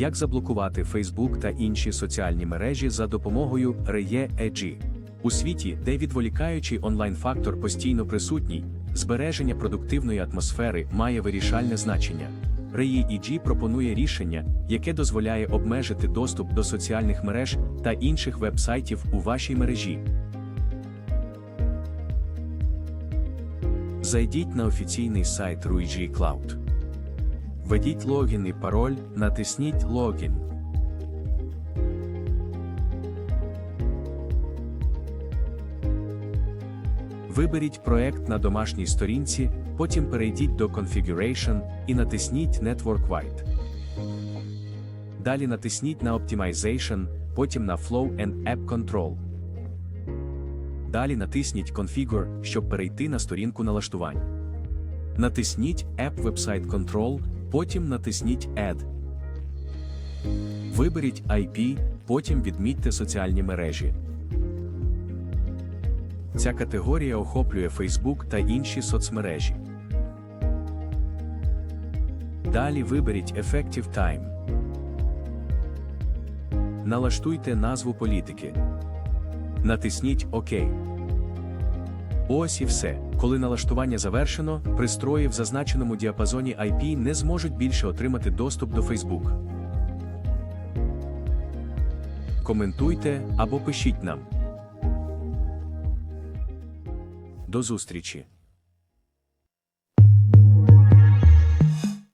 Як заблокувати Facebook та інші соціальні мережі за допомогою REE-EG? У світі, де відволікаючий онлайн-фактор постійно присутній, збереження продуктивної атмосфери має вирішальне значення. REE-EG пропонує рішення, яке дозволяє обмежити доступ до соціальних мереж та інших веб-сайтів у вашій мережі. Зайдіть на офіційний сайт RUIG Cloud. Введіть логін і пароль, натисніть Логін. Виберіть проект на домашній сторінці, потім перейдіть до Configuration і натисніть Network Wide. Далі натисніть на Optimization, потім на Flow and App Control. Далі натисніть Configure, щоб перейти на сторінку налаштувань. Натисніть App Website Control, потім натисніть Add. Виберіть IP, потім відмітьте соціальні мережі. Ця категорія охоплює Facebook та інші соцмережі. Далі виберіть Effective Time. Налаштуйте назву політики. Натисніть ОК. Ось і все. Коли налаштування завершено, пристрої в зазначеному діапазоні IP не зможуть більше отримати доступ до Facebook. Коментуйте або пишіть нам. До зустрічі!